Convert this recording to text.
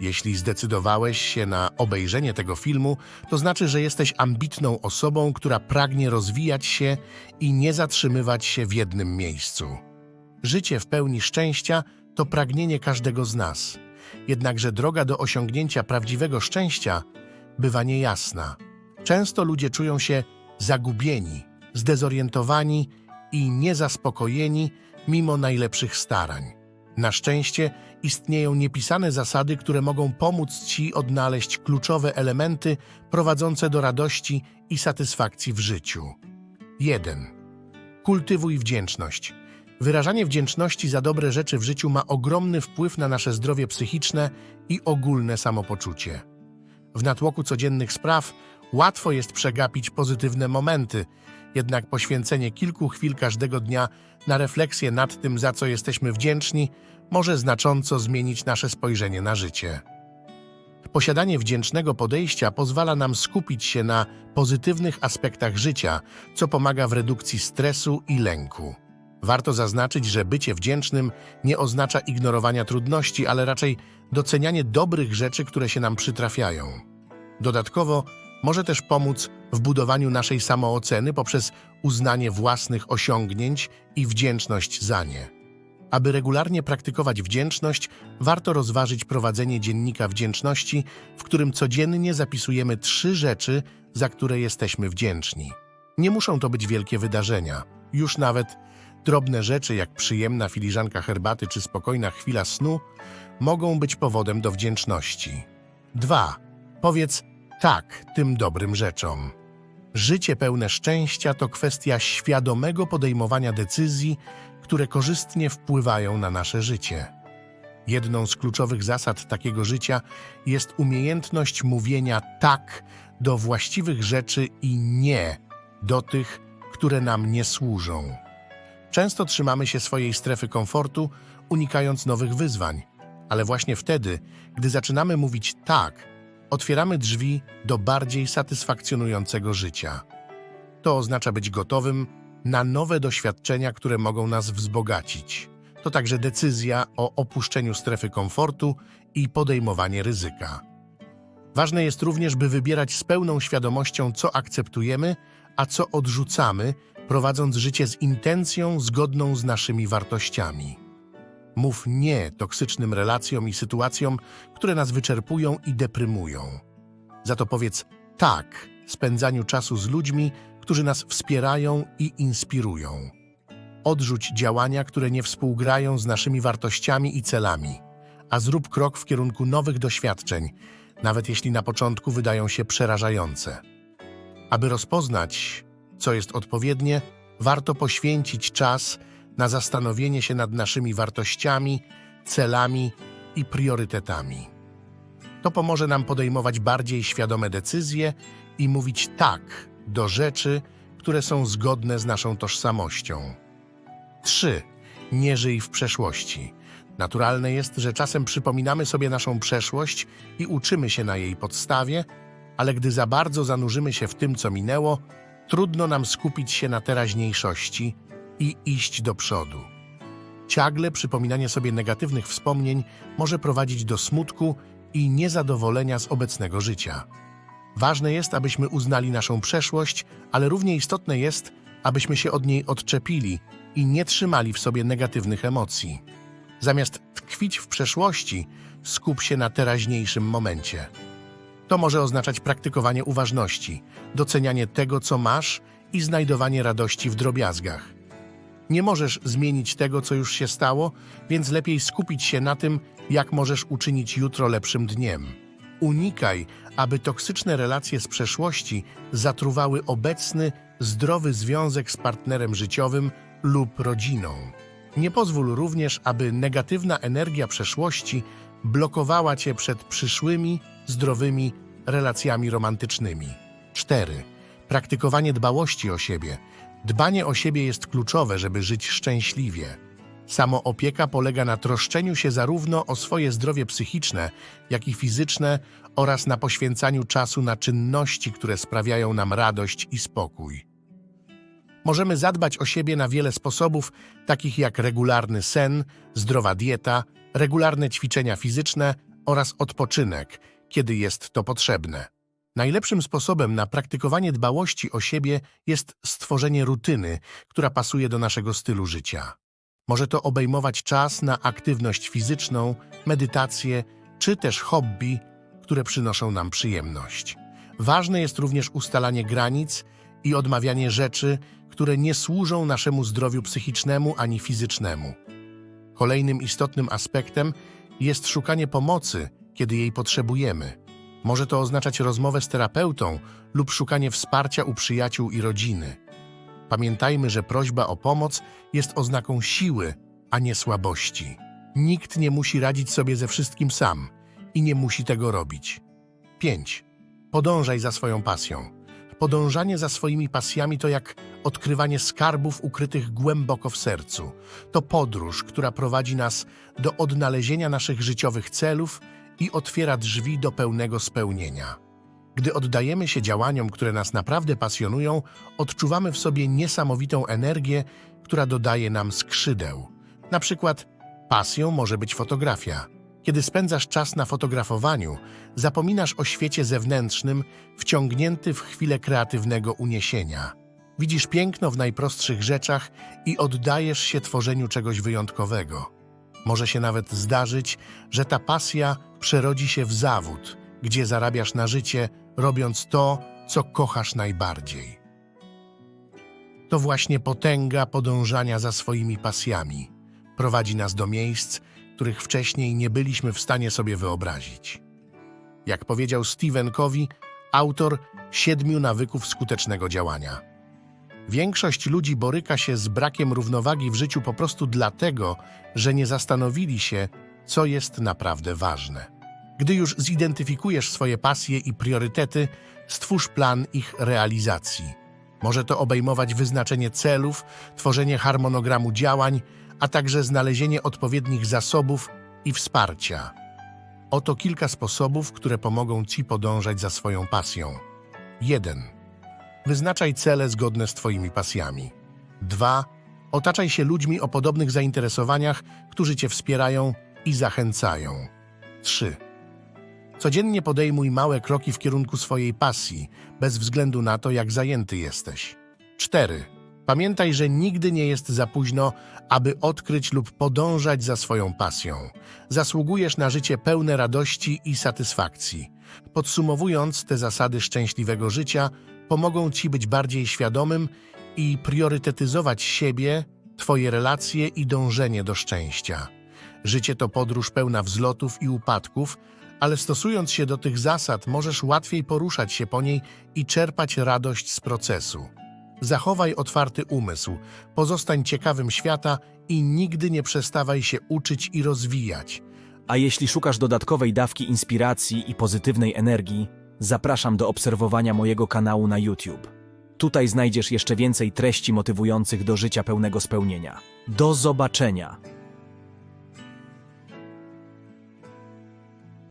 Jeśli zdecydowałeś się na obejrzenie tego filmu, to znaczy, że jesteś ambitną osobą, która pragnie rozwijać się i nie zatrzymywać się w jednym miejscu. Życie w pełni szczęścia to pragnienie każdego z nas. Jednakże droga do osiągnięcia prawdziwego szczęścia bywa niejasna. Często ludzie czują się zagubieni, zdezorientowani i niezaspokojeni mimo najlepszych starań. Na szczęście istnieją niepisane zasady, które mogą pomóc Ci odnaleźć kluczowe elementy prowadzące do radości i satysfakcji w życiu. 1. Kultywuj wdzięczność. Wyrażanie wdzięczności za dobre rzeczy w życiu ma ogromny wpływ na nasze zdrowie psychiczne i ogólne samopoczucie. W natłoku codziennych spraw łatwo jest przegapić pozytywne momenty, jednak poświęcenie kilku chwil każdego dnia na refleksję nad tym, za co jesteśmy wdzięczni, może znacząco zmienić nasze spojrzenie na życie. Posiadanie wdzięcznego podejścia pozwala nam skupić się na pozytywnych aspektach życia, co pomaga w redukcji stresu i lęku. Warto zaznaczyć, że bycie wdzięcznym nie oznacza ignorowania trudności, ale raczej docenianie dobrych rzeczy, które się nam przytrafiają. Dodatkowo może też pomóc w budowaniu naszej samooceny poprzez uznanie własnych osiągnięć i wdzięczność za nie. Aby regularnie praktykować wdzięczność, warto rozważyć prowadzenie dziennika wdzięczności, w którym codziennie zapisujemy trzy rzeczy, za które jesteśmy wdzięczni. Nie muszą to być wielkie wydarzenia. Już nawet drobne rzeczy jak przyjemna filiżanka herbaty czy spokojna chwila snu mogą być powodem do wdzięczności. 2. Powiedz tak tym dobrym rzeczom. Życie pełne szczęścia to kwestia świadomego podejmowania decyzji, które korzystnie wpływają na nasze życie. Jedną z kluczowych zasad takiego życia jest umiejętność mówienia tak do właściwych rzeczy i nie do tych, które nam nie służą. Często trzymamy się swojej strefy komfortu, unikając nowych wyzwań, ale właśnie wtedy, gdy zaczynamy mówić tak, otwieramy drzwi do bardziej satysfakcjonującego życia. To oznacza być gotowym na nowe doświadczenia, które mogą nas wzbogacić. To także decyzja o opuszczeniu strefy komfortu i podejmowanie ryzyka. Ważne jest również, by wybierać z pełną świadomością, co akceptujemy, a co odrzucamy, prowadząc życie z intencją zgodną z naszymi wartościami. Mów nie toksycznym relacjom i sytuacjom, które nas wyczerpują i deprymują. Za to powiedz tak spędzaniu czasu z ludźmi, którzy nas wspierają i inspirują. Odrzuć działania, które nie współgrają z naszymi wartościami i celami, a zrób krok w kierunku nowych doświadczeń, nawet jeśli na początku wydają się przerażające. Aby rozpoznać, co jest odpowiednie, warto poświęcić czas na zastanowienie się nad naszymi wartościami, celami i priorytetami. To pomoże nam podejmować bardziej świadome decyzje i mówić tak do rzeczy, które są zgodne z naszą tożsamością. 3. Nie żyj w przeszłości. Naturalne jest, że czasem przypominamy sobie naszą przeszłość i uczymy się na jej podstawie, ale gdy za bardzo zanurzymy się w tym, co minęło, trudno nam skupić się na teraźniejszości i iść do przodu. Ciągle przypominanie sobie negatywnych wspomnień może prowadzić do smutku i niezadowolenia z obecnego życia. Ważne jest, abyśmy uznali naszą przeszłość, ale równie istotne jest, abyśmy się od niej odczepili i nie trzymali w sobie negatywnych emocji. Zamiast tkwić w przeszłości, skup się na teraźniejszym momencie. To może oznaczać praktykowanie uważności, docenianie tego, co masz i znajdowanie radości w drobiazgach. Nie możesz zmienić tego, co już się stało, więc lepiej skupić się na tym, jak możesz uczynić jutro lepszym dniem. Unikaj, aby toksyczne relacje z przeszłości zatruwały obecny, zdrowy związek z partnerem życiowym lub rodziną. Nie pozwól również, aby negatywna energia przeszłości blokowała cię przed przyszłymi, zdrowymi relacjami romantycznymi. 4. Praktykowanie dbałości o siebie. Dbanie o siebie jest kluczowe, żeby żyć szczęśliwie. Samoopieka polega na troszczeniu się zarówno o swoje zdrowie psychiczne, jak i fizyczne oraz na poświęcaniu czasu na czynności, które sprawiają nam radość i spokój. Możemy zadbać o siebie na wiele sposobów, takich jak regularny sen, zdrowa dieta, regularne ćwiczenia fizyczne oraz odpoczynek, kiedy jest to potrzebne. Najlepszym sposobem na praktykowanie dbałości o siebie jest stworzenie rutyny, która pasuje do naszego stylu życia. Może to obejmować czas na aktywność fizyczną, medytację czy też hobby, które przynoszą nam przyjemność. Ważne jest również ustalanie granic i odmawianie rzeczy, które nie służą naszemu zdrowiu psychicznemu ani fizycznemu. Kolejnym istotnym aspektem jest szukanie pomocy, kiedy jej potrzebujemy. Może to oznaczać rozmowę z terapeutą lub szukanie wsparcia u przyjaciół i rodziny. Pamiętajmy, że prośba o pomoc jest oznaką siły, a nie słabości. Nikt nie musi radzić sobie ze wszystkim sam i nie musi tego robić. 5. Podążaj za swoją pasją. Podążanie za swoimi pasjami to jak odkrywanie skarbów ukrytych głęboko w sercu. To podróż, która prowadzi nas do odnalezienia naszych życiowych celów i otwiera drzwi do pełnego spełnienia. Gdy oddajemy się działaniom, które nas naprawdę pasjonują, odczuwamy w sobie niesamowitą energię, która dodaje nam skrzydeł. Na przykład pasją może być fotografia. Kiedy spędzasz czas na fotografowaniu, zapominasz o świecie zewnętrznym, wciągnięty w chwilę kreatywnego uniesienia. Widzisz piękno w najprostszych rzeczach i oddajesz się tworzeniu czegoś wyjątkowego. Może się nawet zdarzyć, że ta pasja przerodzi się w zawód, gdzie zarabiasz na życie, robiąc to, co kochasz najbardziej. To właśnie potęga podążania za swoimi pasjami prowadzi nas do miejsc, których wcześniej nie byliśmy w stanie sobie wyobrazić. Jak powiedział Stephen Covey, autor siedmiu nawyków skutecznego działania. Większość ludzi boryka się z brakiem równowagi w życiu po prostu dlatego, że nie zastanowili się, co jest naprawdę ważne. Gdy już zidentyfikujesz swoje pasje i priorytety, stwórz plan ich realizacji. Może to obejmować wyznaczenie celów, tworzenie harmonogramu działań, a także znalezienie odpowiednich zasobów i wsparcia. Oto kilka sposobów, które pomogą Ci podążać za swoją pasją. 1. Wyznaczaj cele zgodne z Twoimi pasjami. 2. Otaczaj się ludźmi o podobnych zainteresowaniach, którzy Cię wspierają i zachęcają. 3. Codziennie podejmuj małe kroki w kierunku swojej pasji, bez względu na to, jak zajęty jesteś. 4. Pamiętaj, że nigdy nie jest za późno, aby odkryć lub podążać za swoją pasją. Zasługujesz na życie pełne radości i satysfakcji. Podsumowując, te zasady szczęśliwego życia pomogą Ci być bardziej świadomym i priorytetyzować siebie, Twoje relacje i dążenie do szczęścia. Życie to podróż pełna wzlotów i upadków, ale stosując się do tych zasad, możesz łatwiej poruszać się po niej i czerpać radość z procesu. Zachowaj otwarty umysł, pozostań ciekawym świata i nigdy nie przestawaj się uczyć i rozwijać. A jeśli szukasz dodatkowej dawki inspiracji i pozytywnej energii, zapraszam do obserwowania mojego kanału na YouTube. Tutaj znajdziesz jeszcze więcej treści motywujących do życia pełnego spełnienia. Do zobaczenia!